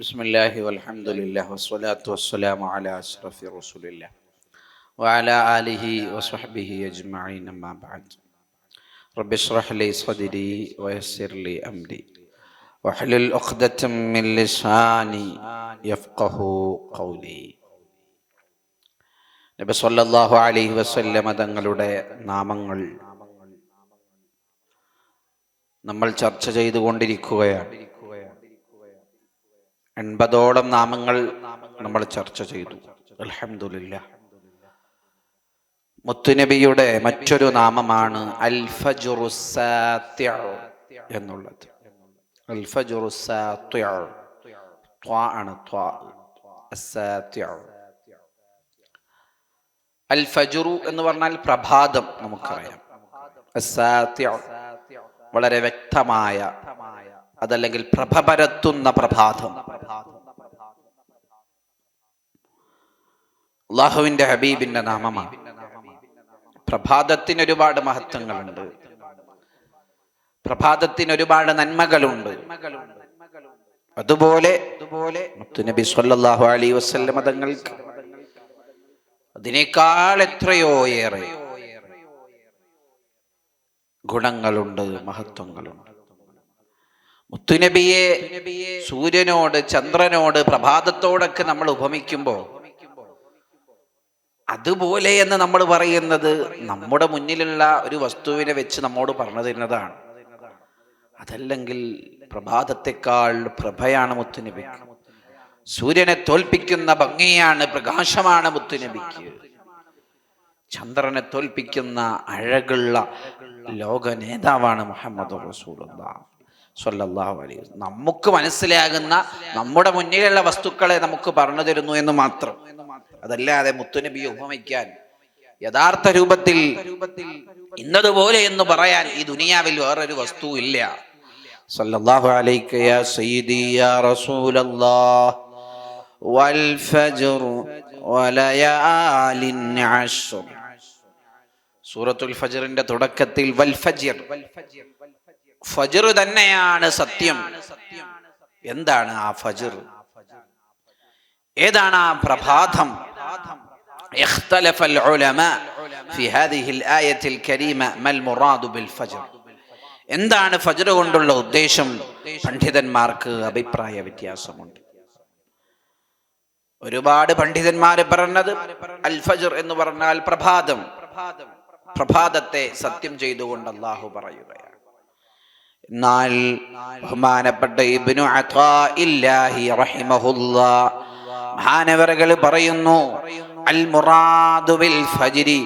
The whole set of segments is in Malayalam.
ബിസ്മില്ലാഹി വലഹമുല്ലാ വസ്വലാത്തു വസ്സലാം അല അഷ്റഫി റസൂലില്ല വഅല ആലിഹി വസ്ഹബിഹി അജ്മഈൻ അമ്മാ ബഅദ്. റബ്ബി ഇശ്റഹ് ലി സദ്രി വയസ്സിർ ലി അംരി. വഹ്ലുൽ ഉഖ്ദതം മിൻ ലിസാനി യഫ്ഖഹു ഖൗലി. നബി സല്ലല്ലാഹു അലൈഹി വസല്ലമ തങ്ങളുടെ നാമങ്ങൾ നമ്മൾ ചർച്ച ചെയ്തുകൊണ്ടിരിക്കുകയാണ്. എൺപതോളം നാമങ്ങൾ നമ്മൾ ചർച്ച ചെയ്തു. അലഹമില്ല മുത്തുനബിയുടെ മറ്റൊരു നാമമാണ് എന്നുള്ളത്. ആണ് അൽ എന്ന് പറഞ്ഞാൽ പ്രഭാതം നമുക്കറിയാം. വളരെ വ്യക്തമായ അതല്ലെങ്കിൽ പ്രഭ പരത്തുന്ന പ്രഭാതം. അള്ളാഹുവിന്റെ ഹബീബിന്റെ നാമമാണ്. പ്രഭാതത്തിന് ഒരുപാട് മഹത്വങ്ങളുണ്ട്. പ്രഭാതത്തിന് ഒരുപാട് നന്മകളുണ്ട്. അതുപോലെ അതുപോലെ മുത്തുനബി സല്ലാഹു അലൈഹി വസല്ലം തങ്ങൾക്ക് അതിനേക്കാൾ എത്രയോ ഏറെ ഗുണങ്ങളുണ്ട് മഹത്വങ്ങളുണ്ട്. മുത്തുനബിയെ സൂര്യനോട് ചന്ദ്രനോട് പ്രഭാതത്തോടൊക്കെ നമ്മൾ ഉപമിക്കുമ്പോൾ അതുപോലെ എന്ന് നമ്മൾ പറയുന്നത് നമ്മുടെ മുന്നിലുള്ള ഒരു വസ്തുവിനെ വെച്ച് നമ്മോട് പറഞ്ഞു തരുന്നതാണ്. അതല്ലെങ്കിൽ പ്രഭാതത്തെക്കാൾ പ്രഭയാണ് മുത്തുനബിക്ക്. സൂര്യനെ തോൽപ്പിക്കുന്ന ഭംഗിയാണ് പ്രകാശമാണ് മുത്തുനബിക്ക്. ചന്ദ്രനെ തോൽപ്പിക്കുന്ന അഴകുള്ള ലോക നേതാവാണ് മുഹമ്മദ് സല്ലല്ലാഹു അലൈഹി. നമുക്ക് മനസ്സിലാകുന്ന നമ്മുടെ മുന്നിലുള്ള വസ്തുക്കളെ നമുക്ക് പറഞ്ഞു തരുന്നു എന്ന് മാത്രം. അതല്ലാതെ മുത്തുനബിയെ ഉപമിക്കാൻ യഥാർത്ഥ രൂപത്തിൽ ഇന്നതുപോലെ എന്ന് പറയാൻ ഈ ദുനിയാവിൽ വേറൊരു വസ്തു ഇല്ല. സല്ലല്ലാഹു അലൈക യാ സയ്യിദി യാ റസൂലല്ലാഹ്. വൽ ഫജ്ർ വലയാലിൻ അശ്ർ. സൂറത്തുൽ ഫജ്റിന്റെ തുടക്കത്തിൽ വൽ ഫജ്ർ. ഫജ്ർ തന്നെയാണ് സത്യം. എന്താണ് ആ ഫജ്ർ? ഏതാണ് ആ പ്രഭാതം? اختلف العلماء في هذه الآية الكريمة ما المراد بالفجر എന്താണ് ഫജ്ർ കൊണ്ടുള്ള ഉദ്ദേശം പണ്ഡിതന്മാർക്ക് അഭിപ്രായ വ്യത്യാസമുണ്ട് ഒരുപാട് പണ്ഡിതന്മാർ പറഞ്ഞത് അൽ ഫജ്ർ എന്ന് പറഞ്ഞാൽ പ്രഭാതം പ്രഭാതത്തെ സത്യം ചെയ്തുകൊണ്ട് അള്ളാഹു പറയുകയാണ് എന്നാൽ ബഹുമാനപ്പെട്ട ഇബ്നു അത്താഇല്ലാഹി റഹിമഹുല്ലാ മഹാനവറുകൾ പറയുന്നു അൽ മുറാദു ബിൽ ഫജ്രി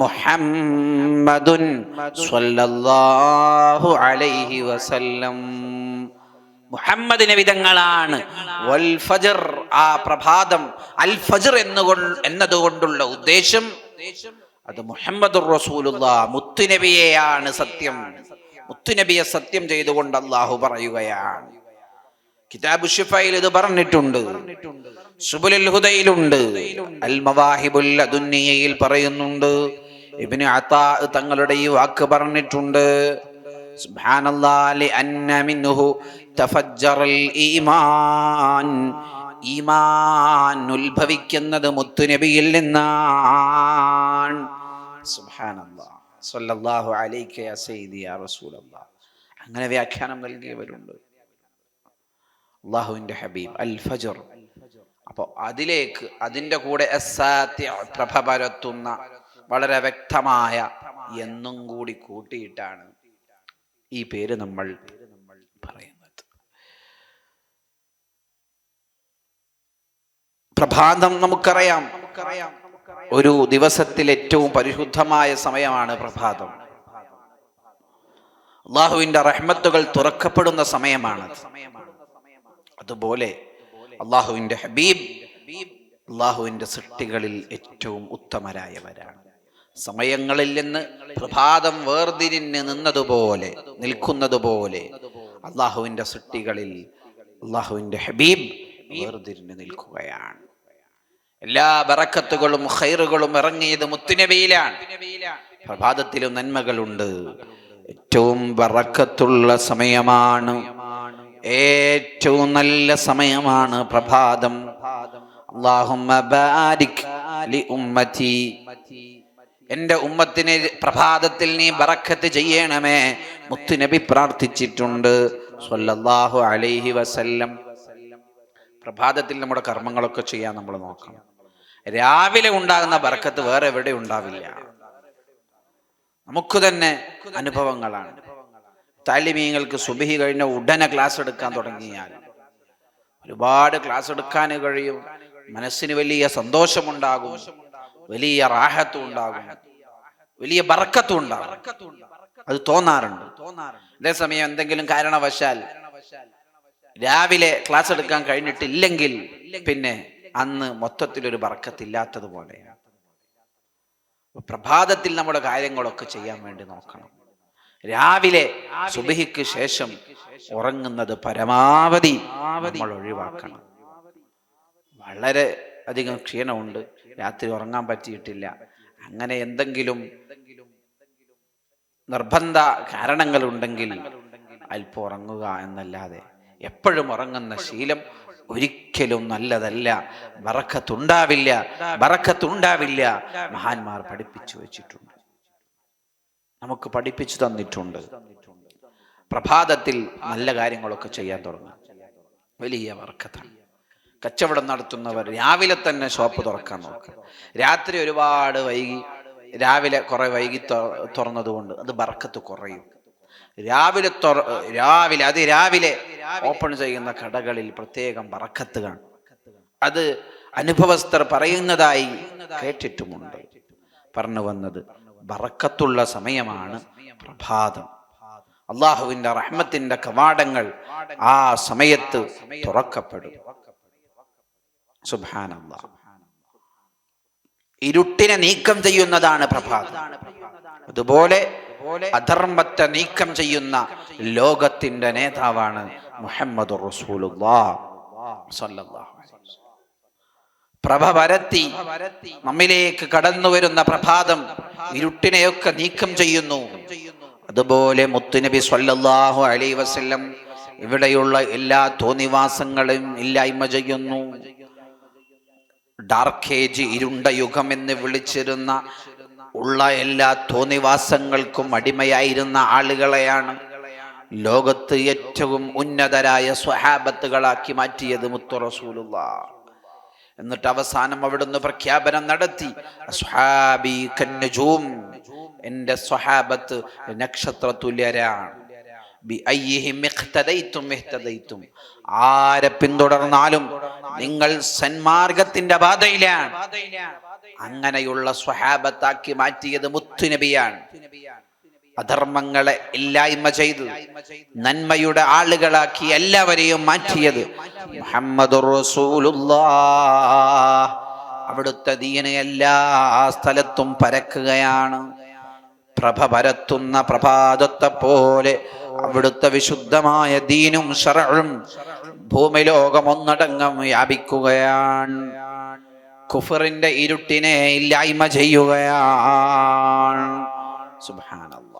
മുഹമ്മദുൻ സ്വല്ലല്ലാഹു അലൈഹി വസല്ലം. മുഹമ്മദ് നബിതങ്ങളാണ് വൽ ഫജ്ർ ആ പ്രഭാതം അൽ ഫജ്ർ എന്നുകൊണ്ട് എന്നതുകൊണ്ടുള്ള ഉദ്ദേശം അത് മുഹമ്മദ് റസൂലുള്ള മുത്തുനബിയെയാണ് സത്യം. മുത്തുനബിയെ സത്യം ചെയ്തുകൊണ്ട് അള്ളാഹു പറയുകയാണ്. കിതാബ് ഷിഫയിൽ ഇത് പറഞ്ഞിട്ടുണ്ട്. സുബുലുൽ ഹുദയിലുണ്ട് അൽ മവാഹിബുൽ അദുന്നിയയിൽ പറയുന്നുണ്ട്. ഇബ്നു അത്താ തങ്ങളുടെ ഈ വാക്ക് പറഞ്ഞിട്ടുണ്ട്. സുബ്ഹാനല്ലാഹി അന്ന മിൻഹു തഫജ്ജറൽ ഈമാൻ. ഈമാൻ ഉത്ഭവിക്കുന്നത് മുത്തുനബിയിൽ നിന്നാണ്. സുബ്ഹാനല്ലാഹ് സ്വല്ലല്ലാഹു അലൈഹി റസൂലല്ലാഹ് അങ്ങനെ വ്യാഖ്യാനം നൽകിയവരുണ്ട്. അള്ളാഹുവിന്റെ ഹബീബ് അൽ ഫജർ അപ്പോൾ അതിലേക്ക് അതിന്റെ കൂടെ പ്രഭ പരത്തുന്ന വളരെ വ്യക്തമായ എന്നും കൂടി കൂട്ടിയിട്ടാണ് ഈ പേര് നമ്മൾ പറയുന്നത്. പ്രഭാതം നമുക്കറിയാം. ഒരു ദിവസത്തിൽ ഏറ്റവും പരിശുദ്ധമായ സമയമാണ് പ്രഭാതം. അള്ളാഹുവിന്റെ റഹ്മത്തുകൾ തുറക്കപ്പെടുന്ന സമയമാണ് സമയമാണ് അതുപോലെ അള്ളാഹുവിന്റെ ഹബീബ് അള്ളാഹുവിന്റെ സൃഷ്ടികളിൽ ഏറ്റവും ഉത്തമരായവരാണ്. സമയങ്ങളിൽ നിന്ന് പ്രഭാതം വേർതിരിഞ്ഞ് നിന്നതുപോലെ നിൽക്കുന്നതുപോലെ അള്ളാഹുവിന്റെ സൃഷ്ടികളിൽ അള്ളാഹുവിന്റെ ഹബീബ് വേർതിരിഞ്ഞ് നിൽക്കുകയാണ്. എല്ലാ ബറക്കത്തുകളും ഖൈറുകളും ഇറങ്ങിയത് മുത്തുനബിയിലാണ്. പ്രഭാതത്തിലും നന്മകളുണ്ട്. ഏറ്റവും ബറക്കത്തുള്ള സമയമാണ് ഏറ്റവും നല്ല സമയമാണ് പ്രഭാതം. എന്റെ ഉമ്മത്തിന് പ്രഭാതത്തിൽ നീ ബറക്കത്ത് ചെയ്യണമേ. മുത്തുനബി പ്രാർത്ഥിച്ചിട്ടുണ്ട്. സ്വല്ലല്ലാഹു അലൈഹി വസല്ലം. പ്രഭാതത്തിൽ നമ്മുടെ കർമ്മങ്ങളൊക്കെ ചെയ്യാൻ നമ്മൾ നോക്കണം. രാവിലെ ഉണ്ടാകുന്ന ബറക്കത്ത് വേറെ എവിടെ ഉണ്ടാവില്ല. നമുക്ക് തന്നെ അനുഭവങ്ങളാണ്. താലിമീങ്ങൾക്ക് സുബഹി കഴിഞ്ഞ ഉടനെ ക്ലാസ് എടുക്കാൻ തുടങ്ങിയാൽ ഒരുപാട് ക്ലാസ് എടുക്കാൻ കഴിയും. മനസ്സിന് വലിയ സന്തോഷമുണ്ടാകും. വലിയ റാഹത്തും ഉണ്ടാകും. വലിയ ബർക്കത്തും ഉണ്ടാകും. അത് തോന്നാറുണ്ട്. അതേസമയം എന്തെങ്കിലും കാരണവശാൽ രാവിലെ ക്ലാസ് എടുക്കാൻ കഴിഞ്ഞിട്ടില്ലെങ്കിൽ പിന്നെ അന്ന് മൊത്തത്തിൽ ഒരു ബർക്കത്തില്ലാത്തതുപോലെ പ്രഭാതത്തിൽ നമ്മുടെ കാര്യങ്ങളൊക്കെ ചെയ്യാൻ വേണ്ടി നോക്കണം. രാവിലെ സുബഹിക്ക് ശേഷം ഉറങ്ങുന്നത് പരമാവധി നമ്മൾ ഒഴിവാക്കണം. വളരെ അധികം ക്ഷീണമുണ്ട്. രാത്രി ഉറങ്ങാൻ പറ്റിയിട്ടില്ല. അങ്ങനെ എന്തെങ്കിലും നിർബന്ധ കാരണങ്ങളുണ്ടെങ്കിൽ അല്പം ഉറങ്ങുക എന്നല്ലാതെ എപ്പോഴും ഉറങ്ങുന്ന ശീലം ഒരിക്കലും നല്ലതല്ല. ബറക്കത്തുണ്ടാവില്ല. ബറക്കത്തുണ്ടാവില്ല. മഹാന്മാർ പഠിപ്പിച്ചു വെച്ചിട്ടുണ്ട്. നമുക്ക് പഠിപ്പിച്ചു തന്നിട്ടുണ്ട്. പ്രഭാതത്തിൽ നല്ല കാര്യങ്ങളൊക്കെ ചെയ്യാൻ തുടങ്ങും. വലിയ വർക്കത്താണ് കച്ചവടം നടത്തുന്നവർ രാവിലെ തന്നെ ഷോപ്പ് തുറക്കാൻ നോക്കുക. രാത്രി ഒരുപാട് വൈകി രാവിലെ കുറെ വൈകി തുറന്നതുകൊണ്ട് അത് ബർക്കത്ത് കുറയും. രാവിലെ തുറ രാവിലെ അത് രാവിലെ ഓപ്പൺ ചെയ്യുന്ന കടകളിൽ പ്രത്യേകം ബറക്കത്ത് കാണും. അത് അനുഭവസ്ഥർ പറയുന്നതായി കേട്ടിട്ടുമുണ്ട്. പറഞ്ഞു വന്നത് ബറക്കത്തുള്ള സമയമാണ് പ്രഭാതം. അള്ളാഹുവിന്റെ റഹ്മത്തിന്റെ കവാടങ്ങൾ ആ സമയത്ത് തുറക്കപ്പെടും. സുബാനല്ലാ ഇരുട്ടിനെ നീക്കം ചെയ്യുന്നതാണ് പ്രഭാതം. അതുപോലെ അധർമ്മത്തെ നീക്കം ചെയ്യുന്ന ലോകത്തിന്റെ നേതാവാണ് മുഹമ്മദ് പ്രഭ പരത്തി നമ്മിലേക്ക് കടന്നു വരുന്ന പ്രഭാതം ഇരുട്ടിനെയൊക്കെ നീക്കം ചെയ്യുന്നു. അതുപോലെ മുത്തുനബി സ്വല്ലല്ലാഹു അലൈ വസല്ലം ഇവിടെയുള്ള എല്ലാ തോന്നിവാസങ്ങളും ഇല്ലായ്മ ചെയ്യുന്നു. ഡാർക്ക് ഏജ് ഇരുണ്ട യുഗം എന്ന് വിളിച്ചിരുന്ന ഉള്ള എല്ലാ തോന്നിവാസങ്ങൾക്കും അടിമയായിരുന്ന ആളുകളെയാണ് ലോകത്ത് ഏറ്റവും ഉന്നതരായ സ്വഹാബത്തുകളാക്കി മാറ്റിയത് മുത്തു റസൂലുള്ള. എന്നിട്ട് അവസാനം അവിടുന്ന് പ്രഖ്യാപനം നടത്തി. എന്റെ സ്വഹാബത്ത് നക്ഷത്ര തുല്യരാണ്. ആരെ പിന്തുടർന്നാലും നിങ്ങൾ സന്മാർഗത്തിന്റെ പാതയിലാണ്. അങ്ങനെയുള്ള സ്വഹാബത്താക്കി മാറ്റിയത് മുത്തുനബിയാണ്. അധർമ്മങ്ങളെ ഇല്ലായ്മ ചെയ്തു. നന്മയുടെ ആളുകളാക്കി എല്ലാവരെയും മാറ്റിയത് മുഹമ്മദ് അവിടുത്തെ ദീന എല്ലാ സ്ഥലത്തും പരക്കുകയാണ്. പ്രഭ പരത്തുന്ന പ്രഭാതത്തെ പോലെ അവിടുത്തെ വിശുദ്ധമായ ദീനും ഷറഴും ഭൂമിലോകം ഒന്നടങ്കം വ്യാപിക്കുകയാണ്. കുഫറിന്റെ ഇരുട്ടിനെ ഇല്ലായ്മ ചെയ്യുകയാണ്. സുബ്ഹാനല്ലാ.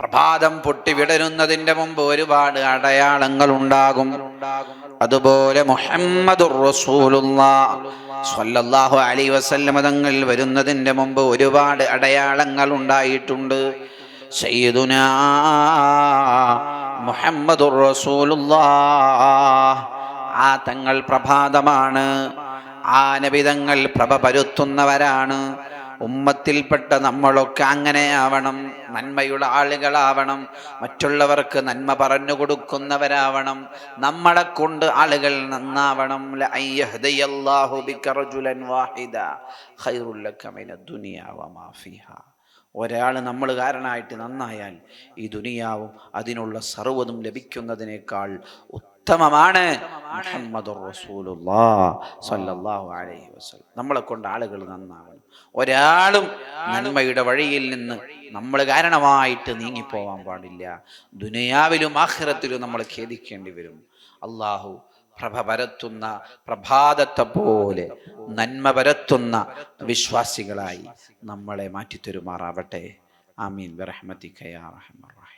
പ്രഭാതം പൊട്ടി വിടരുന്നതിന്റെ മുമ്പ് ഒരുപാട് അടയാളങ്ങൾ ഉണ്ടാകും അതുപോലെ മുഹമ്മദുർ അലി അലൈഹി വസല്ലം തങ്ങൾ വരുന്നതിന്റെ മുമ്പ് ഒരുപാട് അടയാളങ്ങൾ ഉണ്ടായിട്ടുണ്ട് റസൂലുള്ളാഹ് ആ തങ്ങൾ പ്രഭാതമാണ്. ആ നബിതങ്ങൾ പ്രഭ പരുത്തുന്നവരാണ്. ഉമ്മത്തിൽപ്പെട്ട നമ്മളൊക്കെ അങ്ങനെ ആവണം നന്മയുള്ള ആളുകളാവണം. മറ്റുള്ളവർക്ക് നന്മ പറഞ്ഞു കൊടുക്കുന്നവരാവണം. നമ്മളെ കൊണ്ട് ആളുകൾ നന്നാവണം. ഒരാൾ നമ്മൾ കാരണമായിട്ട് നന്നായാൽ ഈ ദുനിയാവും അതിനുള്ള സർവതും ലഭിക്കുന്നതിനേക്കാൾ ഉത്തമമാണ് മുഹമ്മദ് റസൂലുള്ളാഹ് സല്ലല്ലാഹു അലൈഹി വസല്ലം. നമ്മളെ കൊണ്ട് ആളുകൾ നന്നാവണം. ഒരാളും നന്മയുടെ വഴിയിൽ നിന്ന് നമ്മൾ കാരണമായിട്ട് നീങ്ങിപ്പോവാൻ പാടില്ല. ദുനിയാവിലും ആഖിറത്തിലും നമ്മൾ ഖേദിക്കേണ്ടി വരും. അള്ളാഹു പ്രഭ പരത്തുന്ന പ്രഭാതത്തെ പോലെ നന്മ പരത്തുന്ന വിശ്വാസികളായി നമ്മളെ മാറ്റിത്തരുമാറാവട്ടെ. ആമീൻ. ബിറഹ്മതിക യാ റഹ്മർ റഹീം.